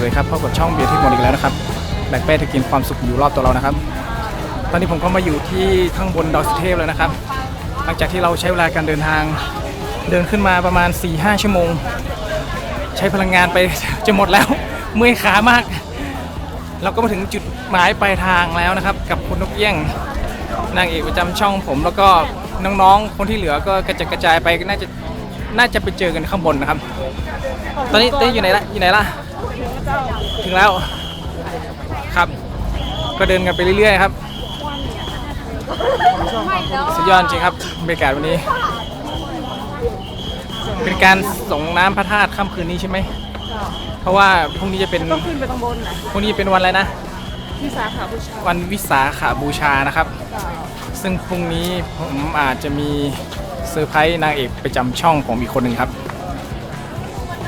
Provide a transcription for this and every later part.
วัสดีครับพบกับช่องเบียร์ที่หมดอีกแล้วนะครับแบกเป้จะกินความสุขอยู่รอบตัวเรานะครับ ตอนนี้ผมก็มาอยู่ที่ข้างบนดอยสุเทพแล้วนะครับ หลังจากที่เราใช้เวลาการเดินทางเดินขึ้นมาประมาณ 4-5 ชั่วโมง ใช้พลังงานไปจะหมดแล้ว เมื่อยขามาก เราก็มาถึงจุดหมายปลายทางแล้วนะครับ กับคุณนกเอี้ยงนางเอกประจำช่องผม แล้วก็น้องๆคนที่เหลือก็กระจัดกระจายไปน่าจะน่าจะไปเจอกันข้างบนนะครับ ตอนนี้ตอนนี้อยู่ไหนละอยู่ไหนละ ถึงแล้ว ครับ ก็เดินกันไปเรื่อยๆครับสุดยอดจริงครับบรรยากาศวันนี้ เป็นการส่งน้ำพระธาตุค่ำคืนนี้ใช่ไหมเพราะว่าพรุ่งนี้จะเป็นขึ้นไปตรงบนนะพรุ่งนี้เป็นวันอะไรนะที่สาขาบูชาวันวิสาขาบูชานะครับ ซึ่งพรุ่งนี้ผมอาจจะมีเซอร์ไพรส์นางเอกประจำช่องผมอีกคนหนึ่งครับ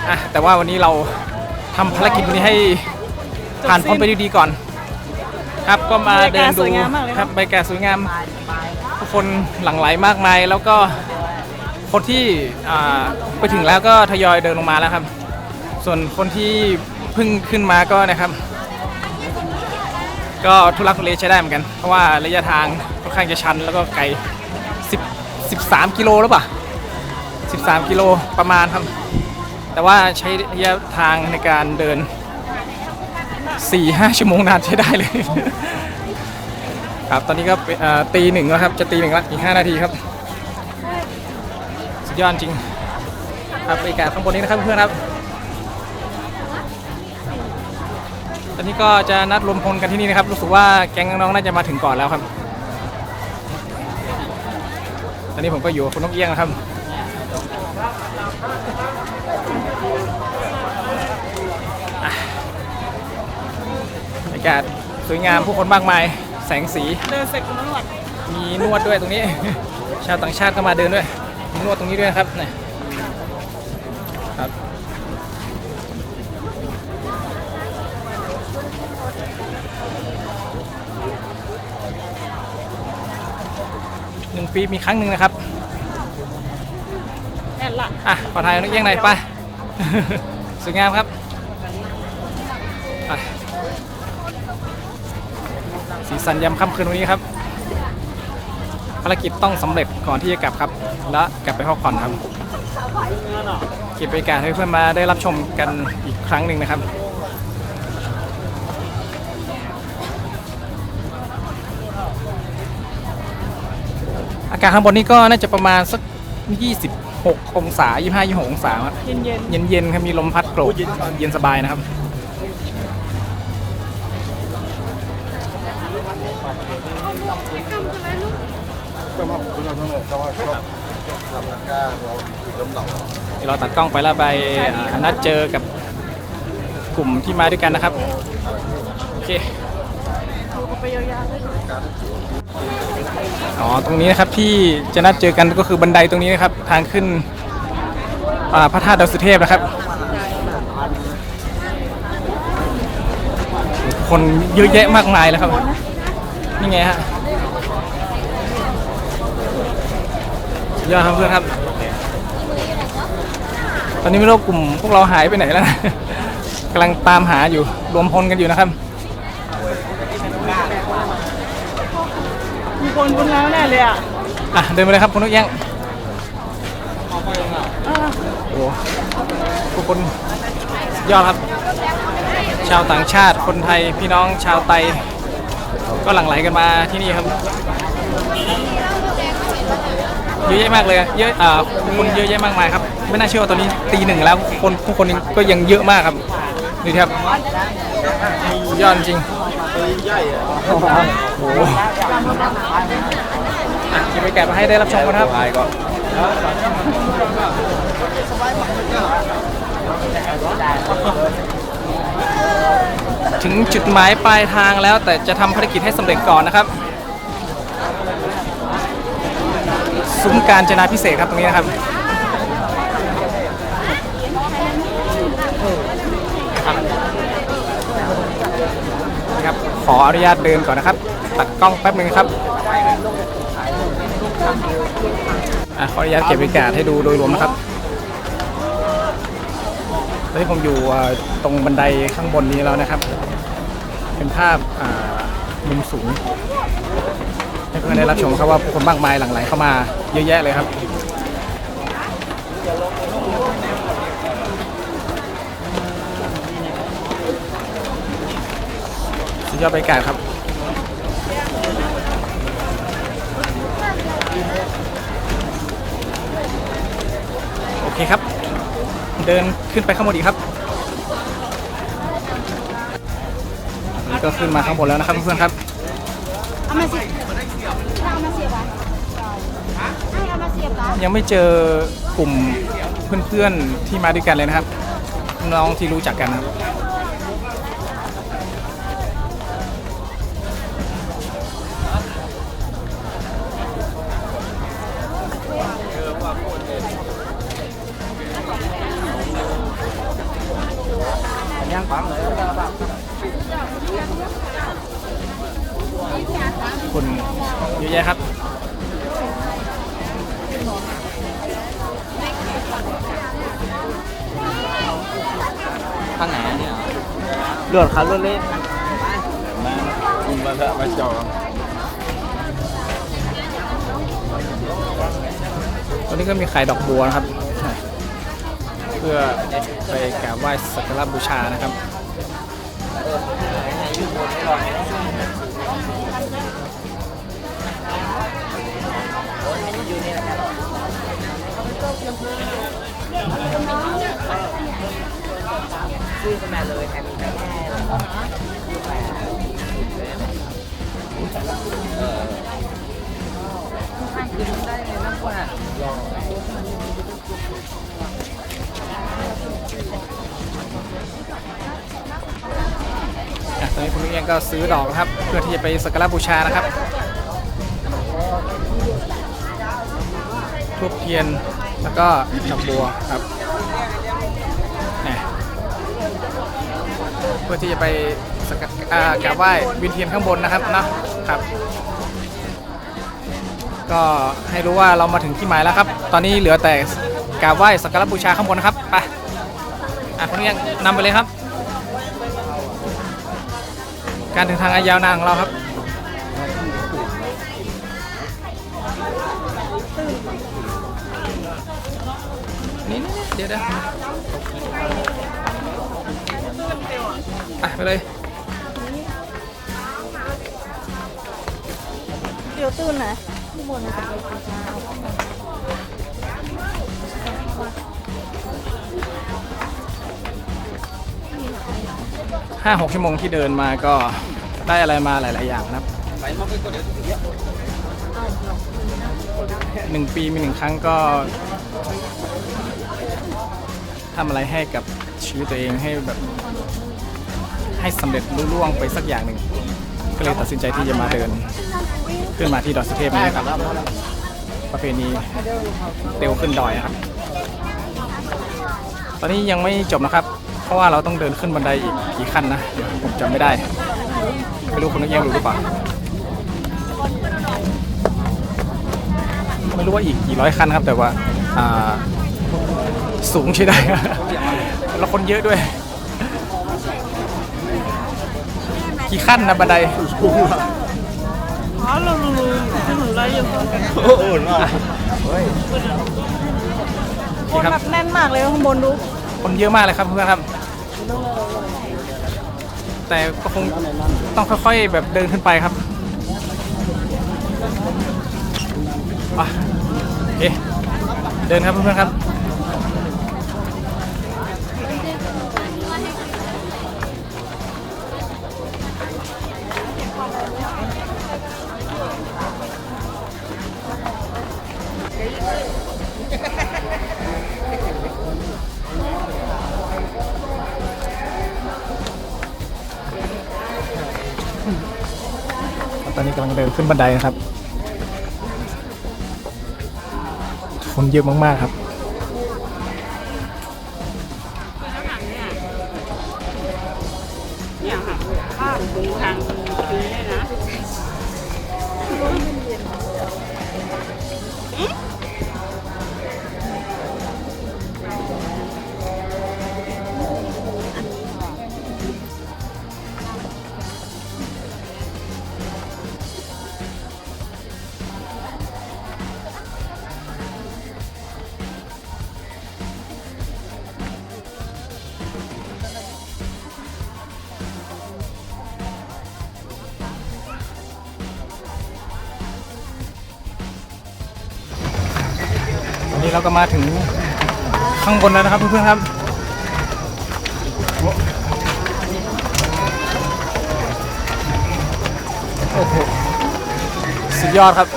อะแต่ว่าวันนี้เรา ทำภารกิจนี้ให้ผ่านพ้นไปด้วยดีก่อน ครับก็มาเดินดูครับใบรยากาศสวยงามผู้คนหลั่งไหลมากมาย แล้วก็คนที่อ่าไปถึงแล้วก็ทยอยเดินลงมาแล้วครับ ส่วนคนที่เพิ่งขึ้นมาก็นะครับ ก็ทุลักทุเลใช้ได้เหมือนกัน เพราะว่าระยะทางค่อนข้างจะชันแล้วก็ไกล10 13กิโลหรือเปล่า13 กิโลประมาณครับ แต่ว่าใช้ระยะทางในการเดิน 4-5 ชั่วโมงนานใช้ได้เลย ครับตอนนี้ก็ตีหนึ่งแล้วครับจะตีหนึ่งแล้วอีก 5 นาทีครับ สุดยอดจริง ครับบรรยากาศข้างบนนี้นะครับเพื่อนๆครับ ตอนนี้ก็จะนัดรวมพลกันที่นี่นะครับ รู้สึกว่าแก๊งน้องน่าจะมาถึงก่อนแล้วครับ ตอนนี้ผมก็อยู่กับคุณนกเอี้ยงนะครับ อะบรรยากาศ สวยงามผู้คนมากมาย แสงสี เดินเสร็จก็นวดมีนวดด้วยตรงนี้ ชาวต่างชาติก็มาเดินด้วยมีนวดตรงนี้ด้วยนะครับนี่ครับหนึ่งปีมีครั้งหนึ่งนะครับแอนละ อะขอถ่ายนักเอี้ยงหน่อยไป สวยงามครับไป สีสันยามค่ำคืนวันนี้ครับ ภารกิจต้องสำเร็จก่อนที่จะกลับครับ และกลับไปพักผ่อนครับเก็บบรรยากาศให้เพื่อนมาได้รับชมกันอีกครั้งหนึ่งนะครับ อากาศข้างบนนี้ก็น่าจะประมาณสัก 26 องศา 25 26องศาครับเย็นเย็นเย็นๆครับมีลมพัดโกรกเย็นสบายนะครับ เดี๋ยวเราตัดกล้องไปแล้วไปอ่านัดเจอกับกลุ่มที่มาด้วยกันนะครับโอเคอ๋อตรงนี้นะครับที่จะนัดเจอกันก็คือบันไดตรงนี้นะครับ ทางขึ้นอ่าพระธาตุดอยสุเทพนะครับ คนเยอะแยะมากมายแล้วครับ นี่ไงฮะสุด ยอดครับเพื่อนครับ ตอนนี้ไม่รู้ว่ากลุ่มพวกเราหายไปไหนแล้วนะกำลังตามหาอยู่รวมพลกันอยู่นะครับ มีคนบนแล้วแน่เลยอะอะเดินไปเลยครับคุณนกเอี้ยงอ่าโอ้ทุกคนสุดยอดครับ ชาวต่างชาติคนไทยพี่น้องชาวไต ก็หลั่งไหลกันมาที่นี่ครับ เยอะแยะมากเลยเยอะอ่าคนเยอะแยะมากมายครับ ไม่น่าเชื่อว่าตอนนี้ตีหนึ่งแล้วคนผู้คนก็ยังเยอะมากครับดูดิครับยอดจริงโอ้โหอะไปแกะมาให้ได้รับชมกันครับถึงจุดหมายปลายทางแล้วแต่จะทำภารกิจให้สำเร็จก่อนนะครับ ซุ้มการจนาพิเศษครับตรงนี้นะครับครับนะครับ ขออนุญาตเดินก่อนนะครับ ตัดกล้องแป๊บหนึ่งครับอะขออนุญาตเก็บบรรยากาศให้ดูโดยรวมนะครับตอนนี้ผมอยู่ตรงบันไดข้างบนนี้แล้วนะครับ เป็นภาพมุมสูง ให้เพื่อนได้รับชมครับว่าผู้คนมากมายหลั่งไหลเข้ามาเยอะแยะเลยครับสุดยอดบรรยากาศครับโอเคครับ เดินขึ้นไปข้างบนอีกครับนี่ก็ขึ้นมาข้างบนแล้วนะครับเพื่อนๆครับ ยังไม่เจอกลุ่มเพื่อนๆที่มาด้วยกันเลยนะครับ น้องที่รู้จักกันนะครับคุณเยอะแยะครับ เลือดคันเลือดเล่นมาคุณมาเถอะมาจองตอนนี้ก็มีขายดอกบัวนะครับ เพื่อไปกราบไหว้สักการะบูชานะครับ ซื้อกันมาเลยแถมมีแถมแม่กินได้ไงน้ำกว่าอะตอนนี้คุณลุงเอียงก็ซื้อดอกนะครับ เพื่อที่จะไปสักการะบูชานะครับทูบเทียนแล้วก็ดอกบัวครับ พื่อที่จะไปสักการอ่ากราบไหว้วินเทียนข้างบนนะครับเนาะครับ ก็ให้รู้ว่าเรามาถึงที่หมายแล้วครับ ตอนนี้เหลือแต่กราบไหว้สักการะบูชาข้างบนนะครับไปอะคุณลุงเอียงนำไปเลยครับ การเดินทางอันยาวนานของเราครับ นี่นี่เดี๋ยวเดี๋ยว อะไปเลย เดี๋ยวตื่นนะข้างบนนะห้าหกชั่วโมงที่เดินมาก็ได้อะไรมาหลาย ๆ อย่างนะครับไหลมาไปก็เดี๋ยวเยอะหนึ่งปีมีหนึ่งครั้งก็ทำอะไรให้กับชีวิตตัวเองให้แบบ ให้สำเร็จรุ่ล่วงไปสักอย่างหนึ่งก็เลยตัดสินใจที่จะมาเดิน ขึ้นมาที่ดอยสุเทพนี่ครับ ประเพณีเตียวขึ้นดอยครับ ตอนนี้ยังไม่จบนะครับ เพราะว่าเราต้องเดินขึ้นบันไดอีกกี่ขั้นนะผมจำไม่ได้ไม่รู้คุณนักเรียนรู้หรือเปล่าไม่รู้ว่าอีกกี่ร้อยขั้นครับ แต่ว่าอ่าสูงใช่ได้แล้วคนเยอะด้วย กี่ขั้นนะบันไดอ๋อเรารู้ที่หนูไล่อยู่โอ้โหน่าคนแบบแน่นมากเลยข้างบนดูคนเยอะมากเลยครับเพื่อนครับ แต่ก็คงต้องค่อยๆแบบเดินขึ้นไปครับอะโอเคเดินครับเพื่อนๆครับ ตอนนี้กำลังเดินขึ้นบันไดนะครับ คนเยอะมากๆครับ เราก็มาถึงข้างบนแล้วนะครับเพื่อนๆครับโอ้โหสุดยอดครับ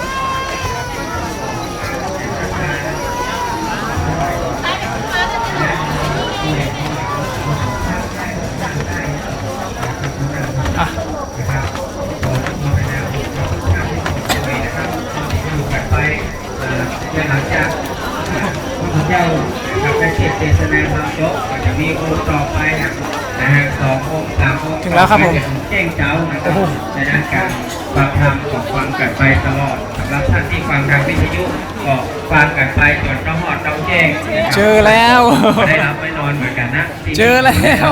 พระเจ้าทำการเทศเทศนาธรรมจบก็จะมีองค์ต่อไปนะนะฮะสององค์สามองค์ถึงแล้วครับผมต่อไปจะเจ้งเจ้านะครับโอ้โหในด้านการฟังธรรมของฟังกันไปตลอดสำหรับท่านที่ฟังทางวิทยุก็ฟังกันไปจนต้องหอดต้องแจ้งนะครับเจอแล้วไม่ได้รับไม่นอนเหมือนกันนะเจอแล้ว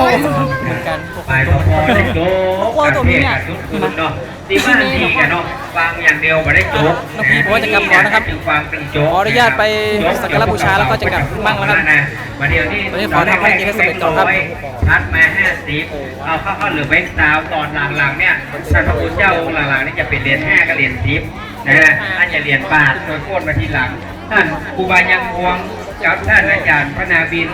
เหมือนกันไปพอๆได้โจ๊กกันเทศกันทุกคืนเนาะดีมากดีกันเนาะฟังอย่างเดียวไม่ได้โจ๊กน้องพีบอกว่าจะกลับก่อนนะครับถึงฟังเป็นโจ๊กขออนุญาตไปสักการะบูชาแล้วก็จะกลับมั่งแล้วครับนะมาเดี๋ยวนี้ตอนนี้ขอทำให้กินให้สำเร็จก่อนครับทัดมาห้าสิบเอาเข้าเข้าเหลือไว้ดาวตอนหลังๆเนี่ยท่านพระคุณเจ้าองค์หลังๆนี่จะเป็นเหรียญห้ากับเหรียญสิบนะฮะท่านจะเหรียญบาทโดยโค่นมาทีหลัง ท่านครูบายังพวงกับท่านอาจารย์พระนาบิน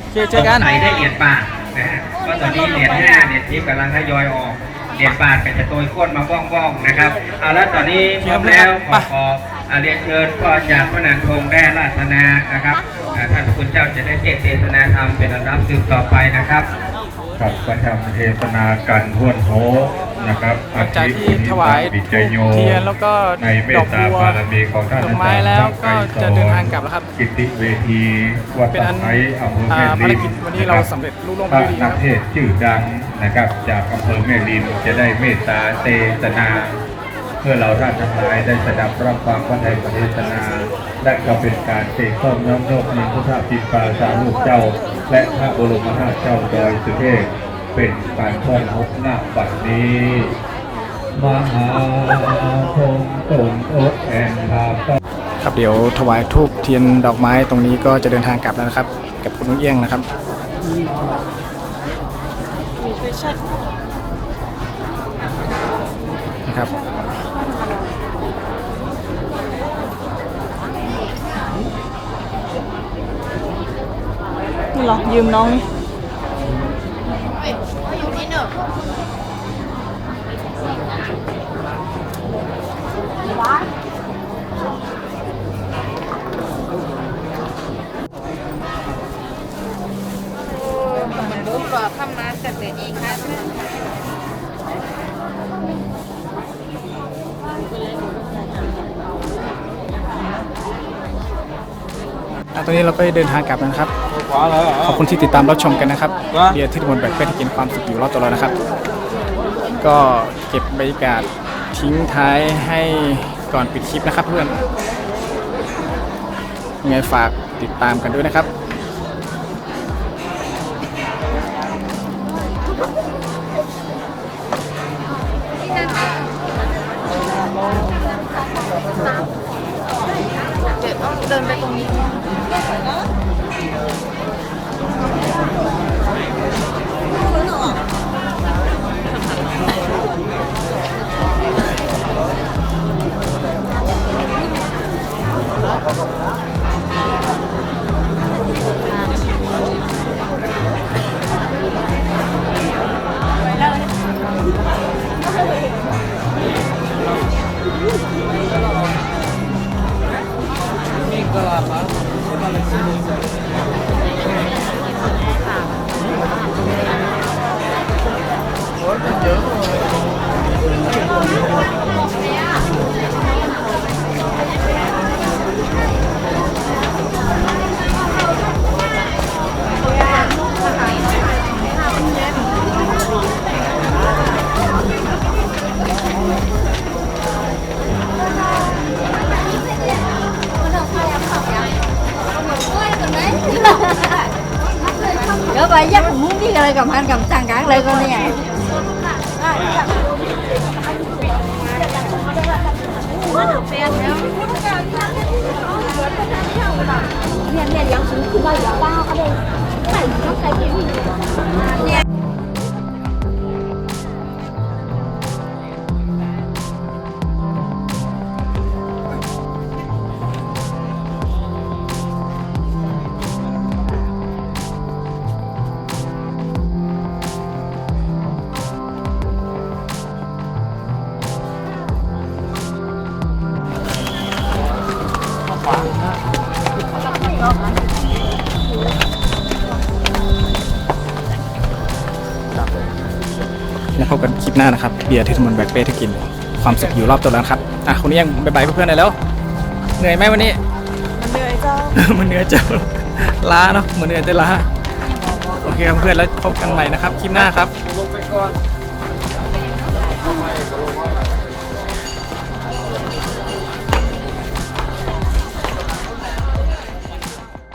โอเคเจอกันไหนได้เหรียญบาทนะฮะก็ตอนนี้เหรียญห้าเหรียญทิพย์กำลังทยอยออก เหรียญบาทก็จะโตยข้นมาบ้องๆนะครับเอาแล้วตอนนี้พร้อมแล้วขอขออ่าเรียนเชิญพ่ออาจารย์พระนันทงได้ราชนานะครับอ่าท่านพระคุณเจ้าจะได้เทศเทศนาธรรมเป็นลำดับสืบต่อไปนะครับกับประธรรมเทศนากันทวนโถ นะครับหลังจากที่ถวายวิธูจปโยเทียนแล้วก็ในเมดอตกตาบัวบารมีของท่านดอกไม้แล้วก็จะเดินทางกลับแล้วครับกิติเวทีวัดเป็นตะอันไคร้อำเภออ่าแม่ริมภารกิจวันนี้เราสำเร็จลุล่วงไปพระด้วยดีนะครับนักเทศน์ชื่อดังนะครับ จากอำเภอแม่ริมจะได้เมตตาเทศนาเพื่อเราท่านทั้งหลายได้สดับรับฟังพระไทยประเทศนาและก็เป็นการเสกต้นน้ำโลกมีพุทธปิปาสาลูกเจ้า และพระบรมราชเจ้าดอยสุเทพ เป็นการต้อนรับหน้าบัดนี้ มหาคงตนอกแอนภาพครับเดี๋ยวถวายทูบเทียนดอกไม้ตรงนี้ก็จะเดินทางกลับแล้วนะครับ กับคุณนุ้งเอี้ยงนะครับมีช่วยชัดนะครับนี่เหรอยืมน้องอ่ อนนี้เราก็เดินทางกลับแล้วนะครับ ขอบคุณที่ติดตามรับชมกันนะครับเบียร์ที่ตะบนแบกเป้ที่กินความสุขอยู่รอบตัวเรานะครับ ก็เก็บบรรยากาศทิ้งท้ายให้ก่อนปิดคลิปนะครับเพื่อนยังไงฝากติดตามกันด้วยนะครับ อยู่บ้านเขาเป็นใส่ต้องใส่เป็นผู้หญิเนี่ย พบกันคลิปหน้านะครับ เบียร์ที่ทุกคนแบกเป้ที่กิน ความสุขอยู่รอบตัวแล้วนะครับอะคนนี้ยังบายบายเพื่อนๆหน่อยแล้ว เหนื่อยไหมวันนี้ มันเหนื่อยเจ้า มันเหนื่อยจังล้าเนาะเหมือนเหนื่อยจะล้า โอเคครับเพื่อนแล้วพบกันใหม่นะครับ คลิปหน้าครับลงไปก่อน